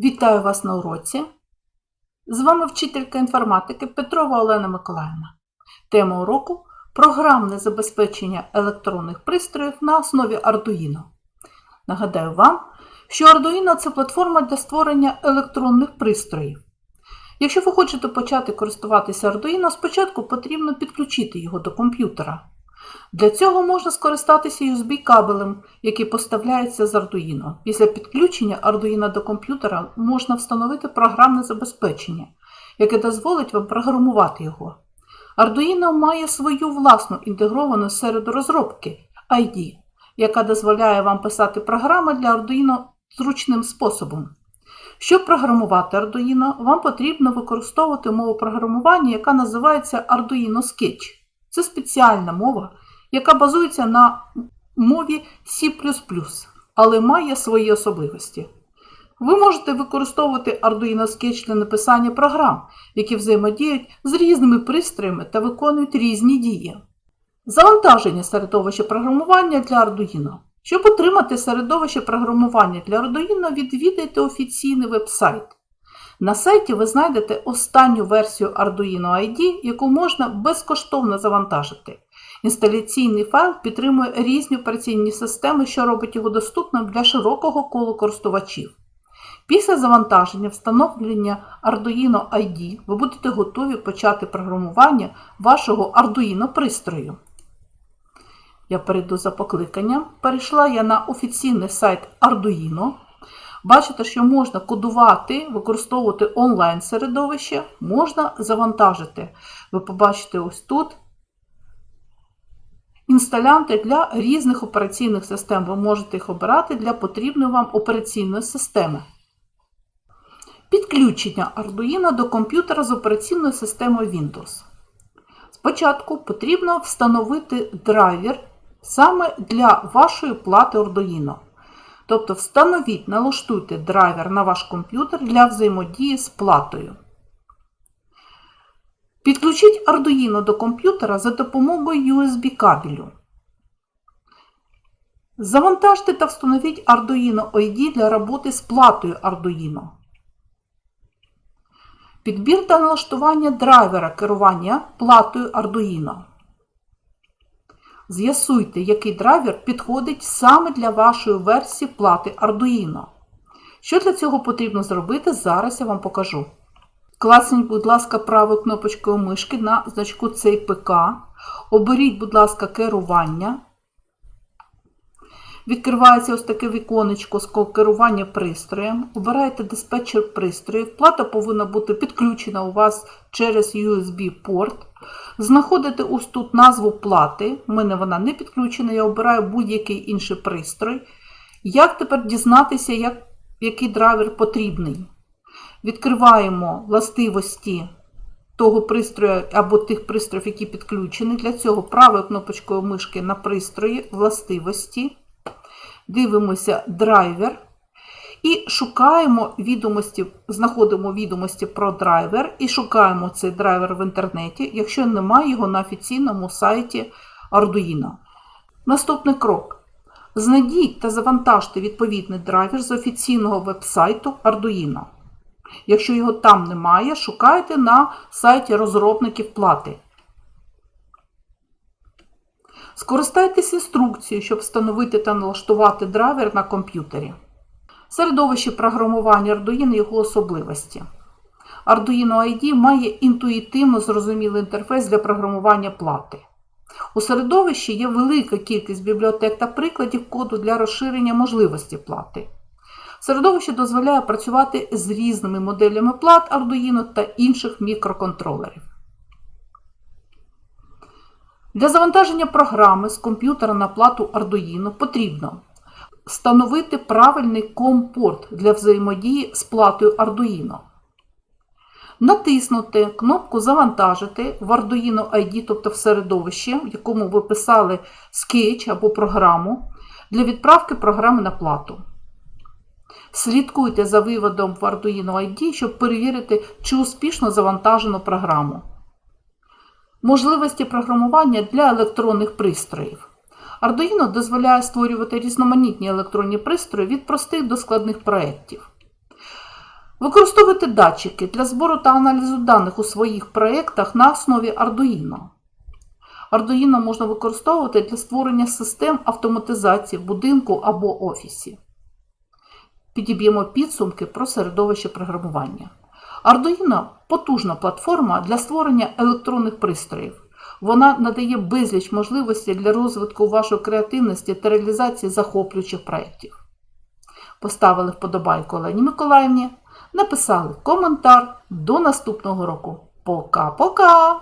Вітаю вас на уроці. З вами вчителька інформатики Петрова Олена Миколаївна. Тема уроку програмне забезпечення електронних пристроїв на основі Arduino. Нагадаю вам, що Arduino – це платформа для створення електронних пристроїв. Якщо ви хочете почати користуватися Arduino, спочатку потрібно підключити його до комп'ютера. Для цього можна скористатися USB-кабелем, який поставляється з Arduino. Після підключення Arduino до комп'ютера можна встановити програмне забезпечення, яке дозволить вам програмувати його. Arduino має свою власну інтегровану середу розробки ID, яка дозволяє вам писати програми для Arduino зручним способом. Щоб програмувати Arduino, вам потрібно використовувати мову програмування, яка називається Arduino Sketch. Це спеціальна мова, яка базується на мові C++, але має свої особливості. Ви можете використовувати Arduino Sketch для написання програм, які взаємодіють з різними пристроями та виконують різні дії. Завантаження середовища програмування для Arduino. Щоб отримати середовище програмування для Arduino, відвідайте офіційний веб-сайт. На сайті ви знайдете останню версію Arduino ID, яку можна безкоштовно завантажити. Інсталяційний файл підтримує різні операційні системи, що робить його доступним для широкого колу користувачів. Після завантаження встановлення Arduino ID ви будете готові почати програмування вашого Arduino пристрою. Я перейду за покликанням. Перейшла я на офіційний сайт Arduino. Бачите, що можна кодувати, використовувати онлайн-середовище, можна завантажити. Ви побачите ось тут інсталянти для різних операційних систем. Ви можете їх обирати для потрібної вам операційної системи. Підключення Arduino до комп'ютера з операційною системою Windows. Спочатку потрібно встановити драйвер саме для вашої плати Arduino. Тобто встановіть, налаштуйте драйвер на ваш комп'ютер для взаємодії з платою. Підключіть Arduino до комп'ютера за допомогою USB кабелю. Завантажте та встановіть Arduino ID для роботи з платою Arduino. Підбір та налаштування драйвера керування платою Arduino. З'ясуйте, який драйвер підходить саме для вашої версії плати Arduino. Що для цього потрібно зробити, зараз я вам покажу. Класніть, будь ласка, правою кнопочкою мишки на значку цей Оберіть, будь ласка, керування. Відкривається ось таке віконечко з керування пристроєм. Обираєте диспетчер пристроїв. Плата повинна бути підключена у вас через USB-порт. Знаходите ось тут назву плати. У мене вона не підключена, я обираю будь-який інший пристрой. Як тепер дізнатися, як, який драйвер потрібний? Відкриваємо властивості того пристрою або тих пристроїв, які підключені. Для цього правою кнопочкою мишки на пристрої властивості. Дивимося драйвер. І шукаємо відомості, знаходимо відомості про драйвер і шукаємо цей драйвер в інтернеті, якщо немає його на офіційному сайті Arduino. Наступний крок. Знайдіть та завантажте відповідний драйвер з офіційного веб-сайту Arduino. Якщо його там немає, шукайте на сайті розробників плати. Скористайтесь інструкцією, щоб встановити та налаштувати драйвер на комп'ютері. Середовище програмування Arduino і його особливості. Arduino ID має інтуїтивно зрозумілий інтерфейс для програмування плати. У середовищі є велика кількість бібліотек та прикладів коду для розширення можливості плати. Середовище дозволяє працювати з різними моделями плат Arduino та інших мікроконтролерів. Для завантаження програми з комп'ютера на плату Arduino потрібно встановити правильний COM-порт для взаємодії з платою Arduino. Натиснути кнопку Завантажити в Arduino ID, тобто в середовище, в якому ви писали скетч або програму, для відправки програми на плату. Слідкуйте за виводом в Arduino ID, щоб перевірити, чи успішно завантажено програму. Можливості програмування для електронних пристроїв. Arduino дозволяє створювати різноманітні електронні пристрої від простих до складних проєктів. Використовуйте датчики для збору та аналізу даних у своїх проєктах на основі Arduino. Arduino можна використовувати для створення систем автоматизації в будинку або офісі. Підіб'ємо підсумки про середовище програмування. Arduino – потужна платформа для створення електронних пристроїв. Вона надає безліч можливостей для розвитку вашої креативності та реалізації захоплюючих проєктів. Поставили вподобайку Олені Миколаївні, написали коментар. До наступного року. Пока-пока!